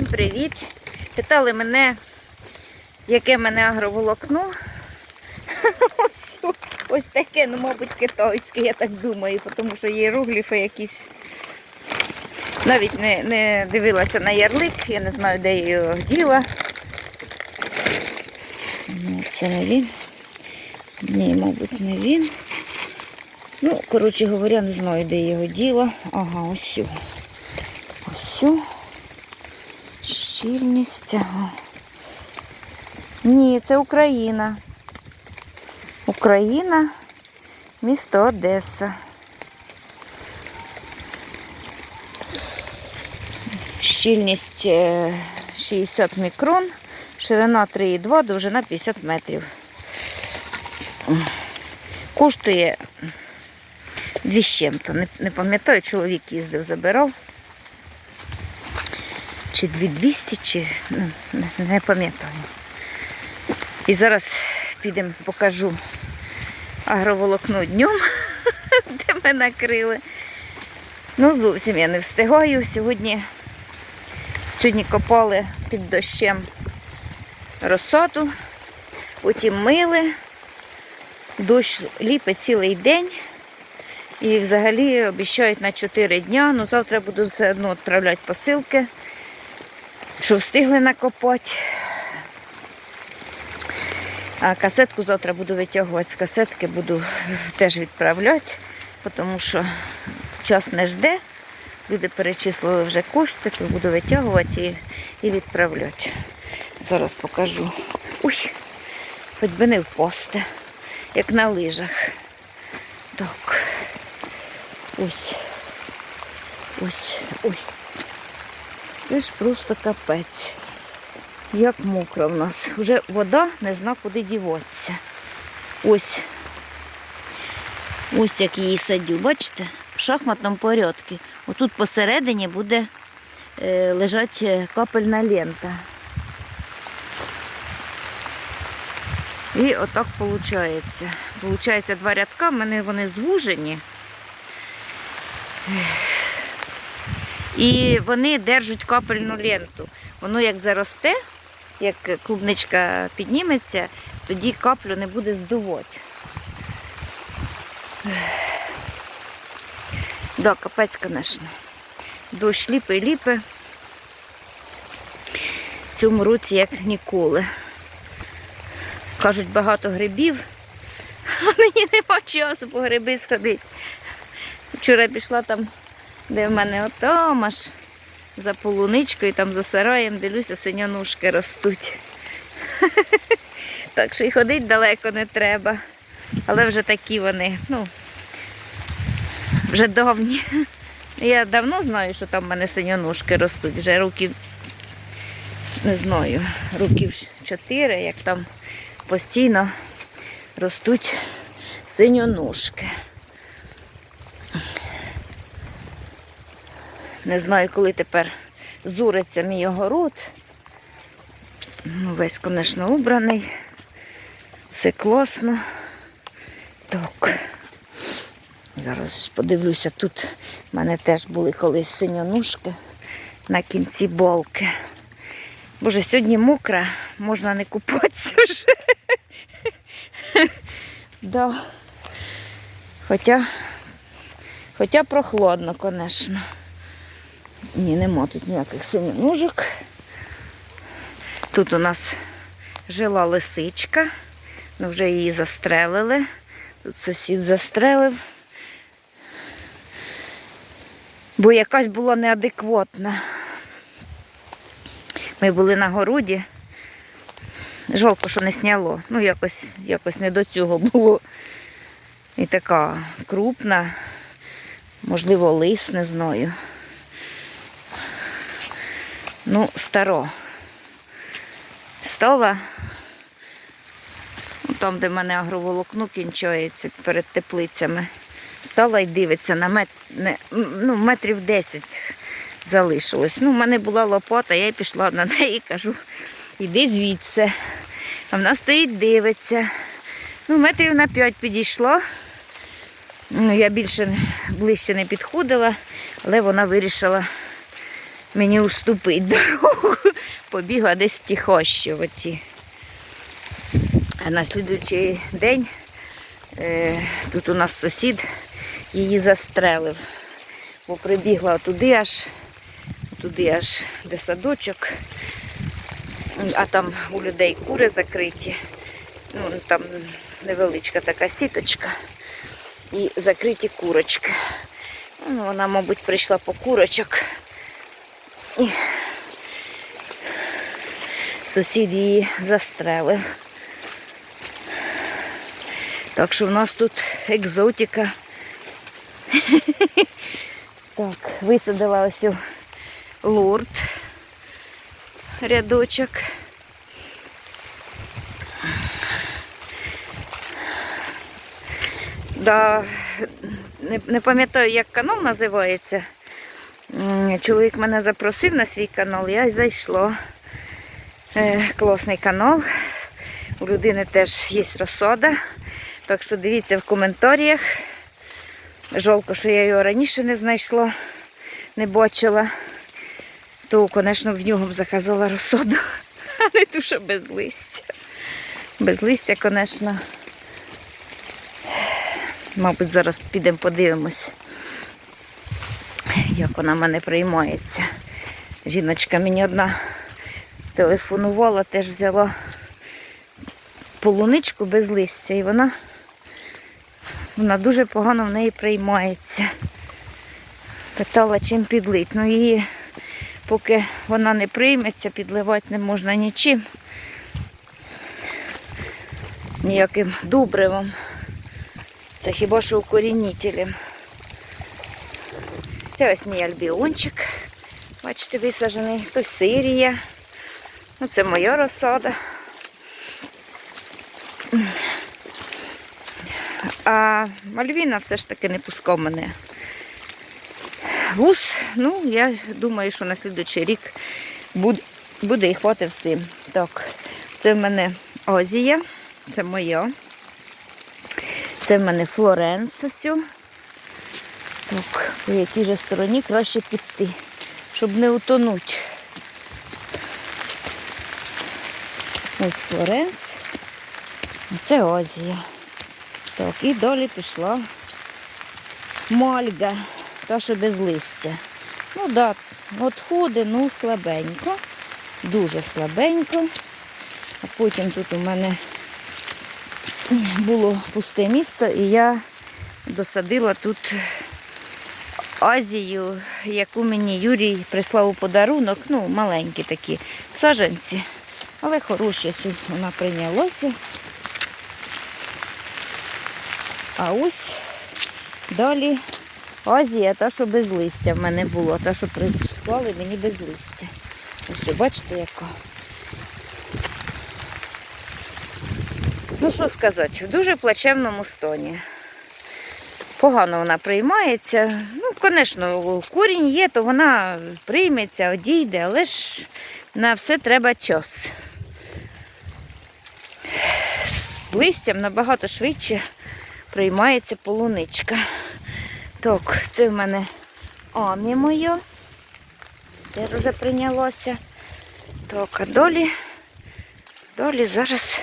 Всім привіт! Питали мене, яке мене агроволокно. Ось, таке, ну, мабуть, китайське, я так думаю, тому що є іерогліфи якісь. Навіть не, не дивилася на ярлик, я не знаю, де я його діла. Ну, це не він. Ні, мабуть, не він. Ну, коротше говоря, не знаю, де його діла. Ага, ось. Ось. Щільність. Ага. Ні, це Україна. Україна, місто Одеса. Щільність е, 60 мікрон, ширина 3,2, довжина 50 метрів. Коштує дві з чим-то. Не пам'ятаю, чоловік їздив, забирав. Чи 2200, чи ну, не, пам'ятаю. І зараз підемо покажу агроволокно днем, де ми накрили. Ну, зовсім я не встигаю. Сьогодні, сьогодні копали під дощем розсаду, потім мили. Дощ ліпить цілий день. І взагалі обіцяють на 4 дня. Ну, завтра буду все одно відправляти посилки, що встигли накопати. А касетку завтра буду витягувати з касетки, буду теж відправляти, тому що час не жде. Люди перечислили вже кошти, то буду витягувати і, і відправляти. Зараз покажу. Уй, хоч би не впасти, як на лижах. Так. Ось. Ось. Ой. Це ж просто капець. Як мокро в нас. Уже вода не зна, куди діватися. Ось. Ось як її садю. Бачите? В шахматному порядку. Отут посередині буде е, лежати капельна лента. І отак виходить. Получається два рядка, в мене вони звужені. І вони держать капельну ленту. Воно як заросте, як клубничка підніметься, тоді каплю не буде здувати. Да, капець, звісно. Дощ ліпи ліпи. В цьому році як ніколи. Кажуть, багато грибів, а мені нема часу по гриби сходити. Вчора пішла там, де в мене отам аж за полуничкою, там за сараєм, дивлюся, синянушки ростуть. Так що і ходити далеко не треба. Але вже такі вони, ну, вже давні. Я давно знаю, що там в мене синянушки ростуть. Вже років, не знаю, років чотири, як там постійно ростуть синьоножки. Не знаю, коли тепер зуриться мій огород. Ну, Весь, звісно, убраний. Все класно. Так. Зараз подивлюся, тут в мене теж були колись синьонушки на кінці болки. Боже, сьогодні мокра, можна не купатися вже. да. Хоча, хоча прохладно, звісно. Ні, нема тут ніяких синьоножок. Тут у нас жила лисичка, ну вже її застрелили. Тут сусід застрелив. Бо якась була неадекватна. Ми були на городі. Жалко, що не сняло. Ну, якось, якось не до цього було. І така крупна, можливо, лис, не знаю. Ну, старо. Стала ну, там, де в мене агроволокно кінчається перед теплицями. Стала і дивиться на мет... не... ну, метрів 10 залишилось. Ну, в мене була лопата, я пішла на неї і кажу, іди звідси. А вона стоїть, дивиться. Ну, метрів на 5 підійшла. Ну, я більше ближче не підходила, але вона вирішила мені уступить дорогу. Побігла десь в ті хощі. Оті. А на слідуючий день е, тут у нас сусід її застрелив. Бо прибігла туди аж, туди аж де садочок, а там у людей кури закриті. Ну, там невеличка така сіточка і закриті курочки. Ну, вона, мабуть, прийшла по курочок. І сусід її застрелив. Так що в нас тут екзотика. Так, висадила ось у лурд рядочок. Да, не пам'ятаю, як канал називається. Чоловік мене запросив на свій канал, я й зайшла. Е, класний канал. У людини теж є розсода. Так що дивіться в коментарях. Жалко, що я його раніше не знайшла, не бачила. То, звісно, в нього б заказала розсоду, а не ту, що без листя. Без листя, звісно. Мабуть, зараз підемо подивимось, як вона мене приймається. Жіночка мені одна телефонувала, теж взяла полуничку без листя, і вона, вона дуже погано в неї приймається. Питала, чим підлить. Ну її, поки вона не прийметься, підливати не можна нічим. Ніяким добривом. Це хіба що укорінителем. Це ось мій альбіончик. Бачите, висаджений. Тут сирія. Ну, це моя розсада. А Мальвіна все ж таки не пускав мене. Гус, ну, я думаю, що на слідуючий рік буде, буде і хватить всім. Так, це в мене Озія, це моя. Це в мене Флоренс. Так, по якій же стороні краще піти, щоб не утонути. Ось Флоренс. Це Озія. Так, і далі пішла мальга, та що без листя. Ну так, да, от худе, ну слабенько, дуже слабенько. А потім тут у мене було пусте місто, і я досадила тут Азію, яку мені Юрій прислав у подарунок. Ну, маленькі такі саженці, але хороші вона прийнялася. А ось далі Азія, та, що без листя в мене було, та, що прислали мені без листя. Ось, бачите, яка. Ну, що сказати, в дуже плачевному стані. Погано вона приймається. Ну, звісно, корінь є, то вона прийметься, одійде, але ж на все треба час. З листям набагато швидше приймається полуничка. Так, це в мене амі моє. Теж вже прийнялося. Так, а долі, долі зараз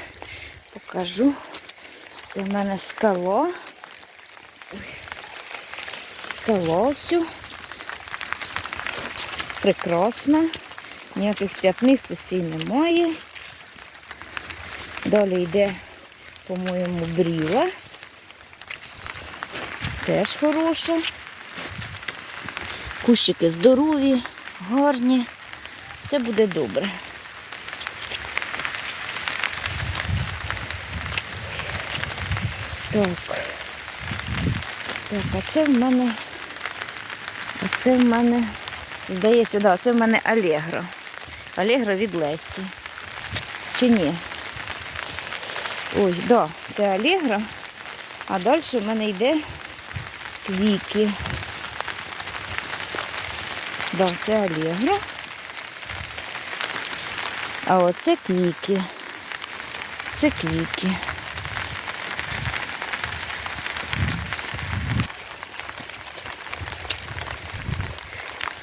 покажу. Це в мене скало. Скалосю. Прекрасна. Ніяких п'ятнистостей немає. Далі йде, по-моєму, бріла. Теж хороша. Кущики здорові, гарні. Все буде добре. Так. Так, а це в мене, а це в мене, здається, да, це в мене Алегро. Алегро від Лесі. Чи ні? Ой, да, це Алегро. А далі в мене йде квіки. Да, це Алегро. А оце квіки. Це квіки.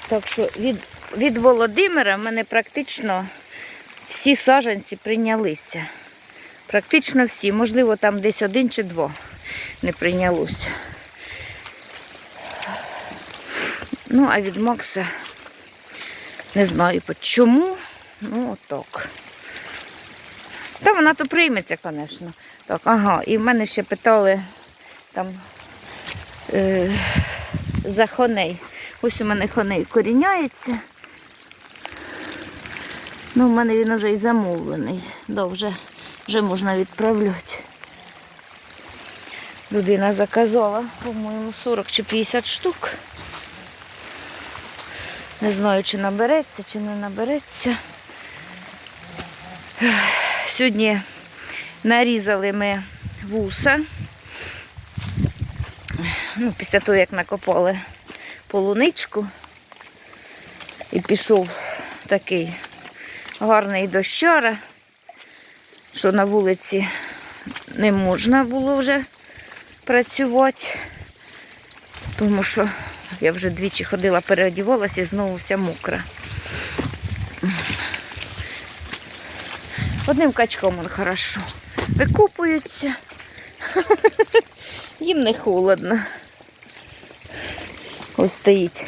Так що від від Володимира в мене практично всі саджанці прийнялися. Практично всі. Можливо, там десь один чи два не прийнялося. Ну, а від Макса не знаю чому. Ну, отак. Та вона то прийметься, звісно. Так, ага, і в мене ще питали там е, за хоней. Ось у мене хоней коріняється. Ну, в мене він вже і замовлений. Да, вже можна відправляти. Людина заказала, по-моєму, 40 чи 50 штук. Не знаю, чи набереться, чи не набереться. Сьогодні нарізали ми вуса. Ну, після того, як накопали полуничку. І пішов такий гарний дощара, що на вулиці не можна було вже працювати, тому що я вже двічі ходила, переодівалася і знову вся мокра. Одним качком он хорошо. Викупуються. Їм не холодно. Ось стоїть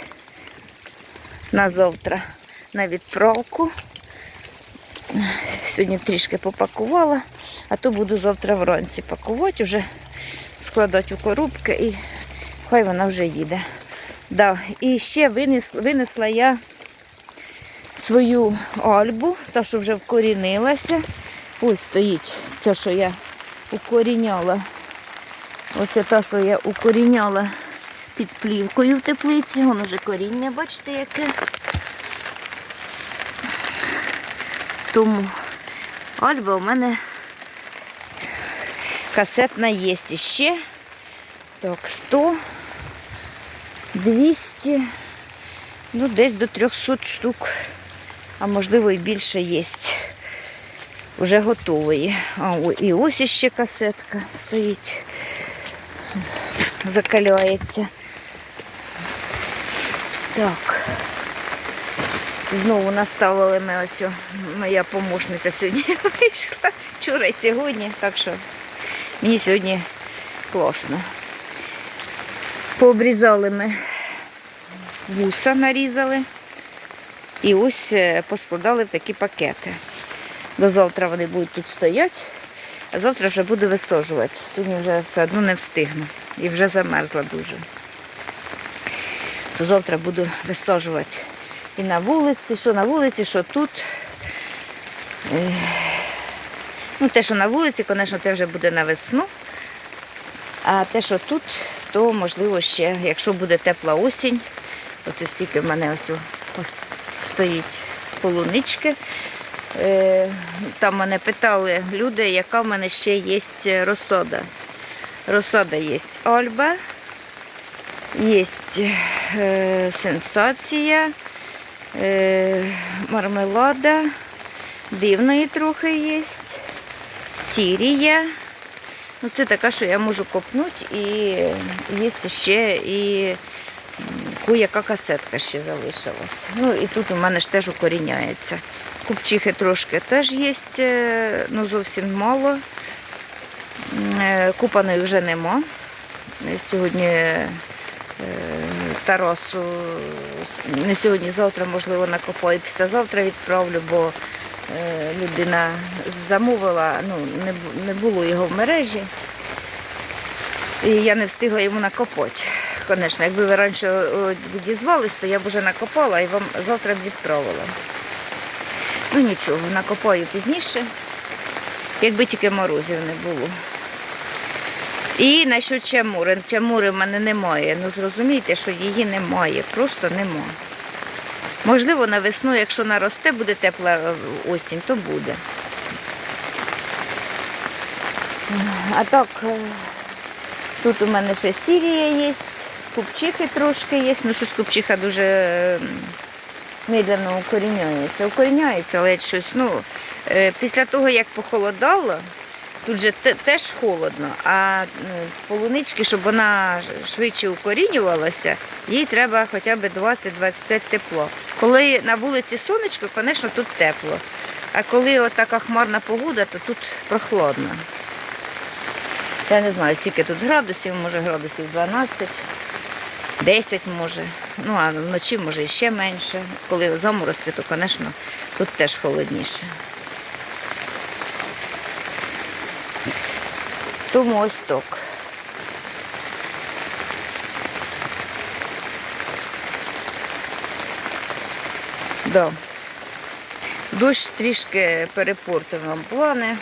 на завтра на відправку. Сьогодні трішки попакувала, а то буду завтра вранці пакувати, вже складати у коробки і хай вона вже їде. Да. І ще винесла, винесла я свою альбу, та, що вже вкорінилася. Ось стоїть ця, що я укоріняла. Оце та, що я укоріняла під плівкою в теплиці. Воно вже коріння, бачите, яке. Тому альба у мене касетна є ще. Так, 100, 200, ну десь до 300 штук, а можливо і більше є. Вже готової. А і ось ще касетка стоїть, закаляється. Так. Знову наставили ми ось моя помощниця сьогодні вийшла. Вчора і сьогодні, так що мені сьогодні класно. Пообрізали ми вуса, нарізали і ось е, поскладали в такі пакети. До завтра вони будуть тут стояти, а завтра вже буду висаджувати. Сьогодні вже все одно не встигну і вже замерзла дуже. То завтра буду висаджувати і на вулиці, що на вулиці, що тут. Е, Ну, те, що на вулиці, звісно, те вже буде на весну. А те, що тут, то можливо ще, якщо буде тепла осінь, оце стільки в мене ось стоїть полунички. Е, Там мене питали люди, яка в мене ще є розсода. Розсода є Альба, є сенсація, е, мармелада, дивної трохи є, сірія. Ну, це така, що я можу копнути і є ще і м, куяка касетка ще залишилась. Ну і тут у мене ж теж укоріняється. Купчихи трошки теж є, е, ну зовсім мало. Е, Купаної вже нема. Е, Сьогодні Тарасу не сьогодні, завтра, можливо, накопаю, післязавтра відправлю, бо е, людина замовила, ну, не, було його в мережі. І я не встигла йому накопати. Звісно, якби ви раніше відізвались, то я б вже накопала і вам завтра б відправила. Ну нічого, накопаю пізніше, якби тільки морозів не було. І насчет чамури. Чамури в мене немає. Ну зрозумійте, що її немає, просто нема. Можливо, на весну, якщо наросте, буде тепла е, осінь, то буде. А так, е, тут у мене ще сірія є, купчихи трошки є, ну щось купчиха дуже е, медленно укоріняється. Укоріняється, але щось, ну, після того, як похолодало, тут же теж холодно, а ну, полунички, щоб вона швидше укорінювалася, їй треба хоча б 20-25 тепло. Коли на вулиці сонечко, звісно, тут тепло. А коли от така хмарна погода, то тут прохладно. Я не знаю, скільки тут градусів, може градусів 12, 10 може. Ну, а вночі може ще менше. Коли заморозки, то, звісно, тут теж холодніше. Тому ось так. Да. Дощ трішки перепортив нам плани.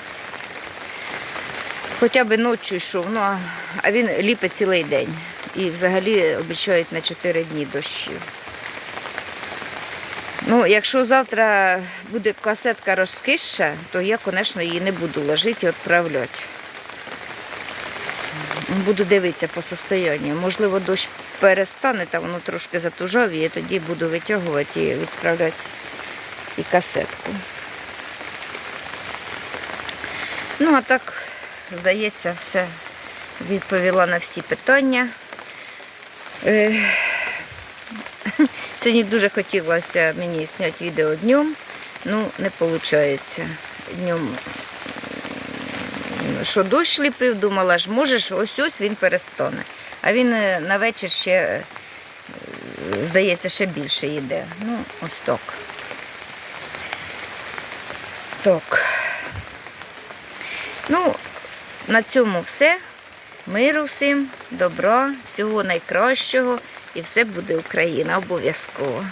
Хоча б ночі йшов, ну, а- він ліпить цілий день. І взагалі обіцяють на 4 дні дощів. Ну, якщо завтра буде касетка розкисша, то я, звісно, її не буду ложити і відправляти. Буду дивитися по состоянню. Можливо, дощ перестане, та воно трошки затужавіє, тоді буду витягувати і відправляти і касетку. Ну, а так, здається, все відповіла на всі питання. Е, Сьогодні дуже хотілося мені зняти відео днем, ну не виходить. Днем, що дощ ліпив, думала ж, можеш, ось ось він перестане. А він е, на вечір ще, е, здається, ще більше йде. Ну, ось так. Так. Ну, на цьому все. Миру всім, добра, всього найкращого і все буде Україна обов'язково.